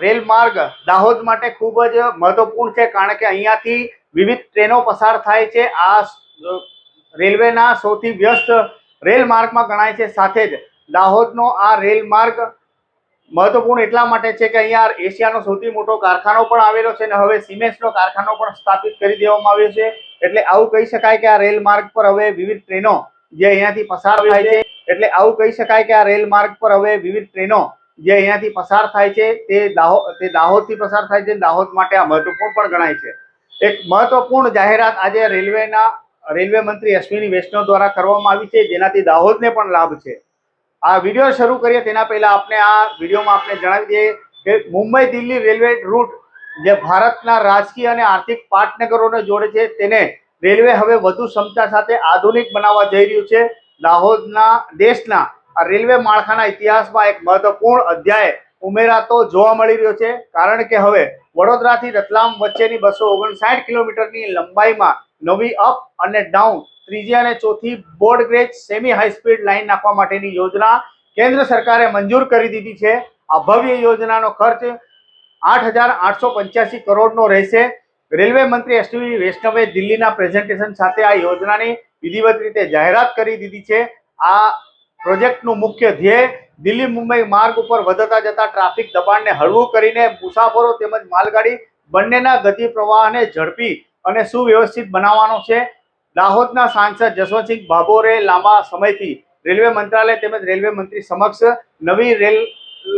Rail માર્ગ દાહોદ માટે ખૂબ જ મહત્વપૂર્ણ છે, કારણ કે અહીંયાથી વિવિધ ટ્રેનો પસાર થાય છે. આ રેલવેના સૌથી વ્યસ્ત રેલ માર્ગમાં ગણાય છે. સાથે જ દાહોદનો આ રેલ માર્ગ મહત્વપૂર્ણ એટલા માટે છે કે અહીંયા એશિયાનો સૌથી મોટો કારખાનો પણ આવેલો છે અને હવે સિમેન્ટનો કારખાનો પણ સ્થાપિત કરી દેવામાં આવ્યો છે. એટલે આવું કહી શકાય કે આ રેલ માર્ગ પર હવે વિવિધ ટ્રેનો જે અહીંયાથી પસાર થાય છે. એટલે આવું કહી શકાય કે આ રેલ માર્ગ પર હવે વિવિધ ટ્રેનો જે અહીંયાથી પસાર થાય છે, તે દાહોદ તે દાહોદથી પસાર થાય છે, દાહોદ માટે આ મહત્વપૂર્ણ પણ ગણાય છે. એક મહત્વપૂર્ણ જાહેરાત આજે રેલવેના, રેલવે મંત્રી અશ્વિની વૈષ્ણવ દ્વારા કરવામાં આવી છે, જેનાથી દાહોદને પણ લાભ છે. આ વીડિયો શરૂ કરીએ તેના પહેલા આપણે આ વિડીયોમાં આપણે જણાવી દઈએ કે મુંબઈ દિલ્હી રેલવે રૂટ, જે ભારતના રાજકીય અને આર્થિક પાટનગરોને જોડે છે, તેને રેલવે હવે વધુ ક્ષમતા સાથે આધુનિક બનાવવા જઈ રહ્યું છે. દાહોદના, દેશના આ રેલવે માળખાના ઇતિહાસમાં એક મહત્વપૂર્ણ અધ્યાય ઉમેરાતો જોવા મળી રહ્યો છે. કારણ કે હવે વડોદરાથી રતલામ વચ્ચેની બસો ઓગણસાઠ કિલોમીટરની લંબાઈમાં નવી અપ અને ડાઉન ત્રીજી અને ચોથી broad gauge semi high speed line નાખવા માટેની યોજના કેન્દ્ર સરકારે મંજૂર કરી દીધી છે. આ ભવ્ય યોજનાનો ખર્ચ આઠ હજાર આઠસો પંચ્યાસી કરોડનો રહેશે. રેલવે મંત્રી અશ્વિની વૈષ્ણવે દિલ્હીના પ્રેઝન્ટેશન સાથે આ યોજનાની વિધિવત રીતે જાહેરાત કરી દીધી છે. આ પ્રોજેક્ટનું મુખ્ય ધ્યેય દિલ્હી મુંબઈ માર્ગ ઉપર વધતા જતા ટ્રાફિક દબાણને હળવું કરીને મુસાફરો તેમજ માલગાડી બંનેના ગતિ પ્રવાહને ઝડપી અને સુવ્યવસ્થિત બનાવવાનો છે. દાહોદના સાંસદ જસવંતસિંહ ભાભોરે લાંબા સમયથી રેલવે મંત્રાલય તેમજ રેલવે મંત્રી સમક્ષ નવી રેલ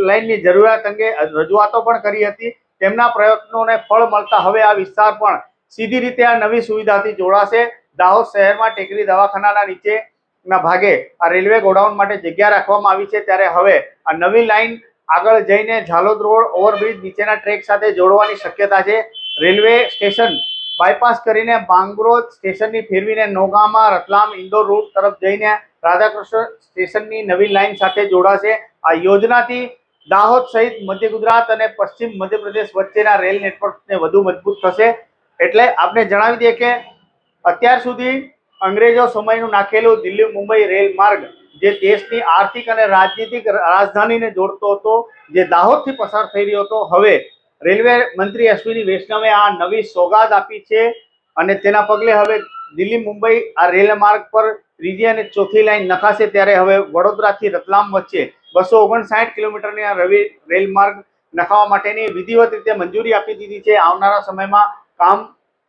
લાઇનની જરૂરિયાત અંગે રજૂઆતો પણ કરી હતી. તેમના પ્રયત્નોને ફળ મળતા હવે આ વિસ્તાર પણ સીધી રીતે આ નવી સુવિધાથી જોડાશે. દાહોદ શહેરમાં ટેકરી દવાખાનાના નીચે ના ભાગે આ રેલવે ગોડાઉન માટે જગ્યા રાખવામાં આવી છે. ત્યારે હવે આ નવી લાઇન આગળ જઈને ઝાલોદ રોડ ઓવરબ્રિજ નીચેના ટ્રેક સાથે જોડવાની શક્યતા છે. રેલવે સ્ટેશન બાયપાસ કરીને બાંગરોજ સ્ટેશનની ફેરવીને નોગામાં, રતલામ, ઇન્દોર રૂટ તરફ જઈને રાધાકૃષ્ણ સ્ટેશનની નવી લાઇન સાથે જોડાશે. આ યોજનાથી દાહોદ સહિત મધ્ય ગુજરાત અને પશ્ચિમ મધ્યપ્રદેશ વચ્ચેના રેલ નેટવર્કને વધુ મજબૂત થશે. એટલે આપણે જણાવી દઈએ કે અત્યાર સુધી અંગ્રેજો સમયનું નાખેલું દિલ્હી મુંબઈ રેલ માર્ગ, જે દેશની આર્થિક અને રાજનીતિક રાજધાનીને જોડતો હતો, જે દાહોદથી પસાર થઈ રહ્યો હતો. હવે રેલવે મંત્રી અશ્વિની વૈષ્ણવે આ નવી સોગાદ આપી છે અને તેના પગલે હવે દિલ્હી મુંબઈ આ રેલ માર્ગ પર ત્રીજી અને ચોથી લાઈન નખાશે ત્યારે હવે વડોદરાથી રતલામ વચ્ચે બસો ઓગણસાઠ કિલોમીટરની આ રવિ રેલ માર્ગ નખાવા માટેની વિધિવત રીતે મંજૂરી આપી દીધી છે. આવનારા સમયમાં કામ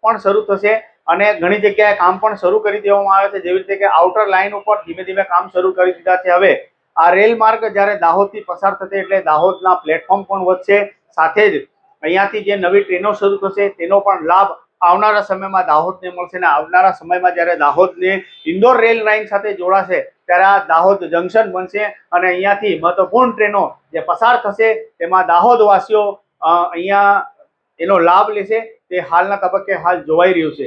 પણ શરૂ થશે. અને ઘણી જગ્યાએ કામ પણ શરૂ કરી દેવામાં આવે છે. જેવી રીતે કે આઉટર લાઇન ઉપર ધીમે ધીમે કામ શરૂ કરી દીધા છે. હવે આ રેલ માર્ગ જ્યારે દાહોદથી પસાર થશે એટલે દાહોદના પ્લેટફોર્મ પણ વધશે. સાથે જ અહીંયાથી જે નવી ટ્રેનો શરૂ થશે તેનો પણ લાભ આવનારા સમયમાં દાહોદને મળશે અને આવનારા સમયમાં જ્યારે દાહોદને ઇન્દોર રેલ લાઇન સાથે જોડાશે ત્યારે આ દાહોદ જંકશન બનશે અને અહીંયાથી મહત્વપૂર્ણ ટ્રેનો જે પસાર થશે તેમાં દાહોદવાસીઓ અહીંયા એનો લાભ લેશે. તે હાલના તબક્કે હાલ જોવાઈ રહ્યું છે.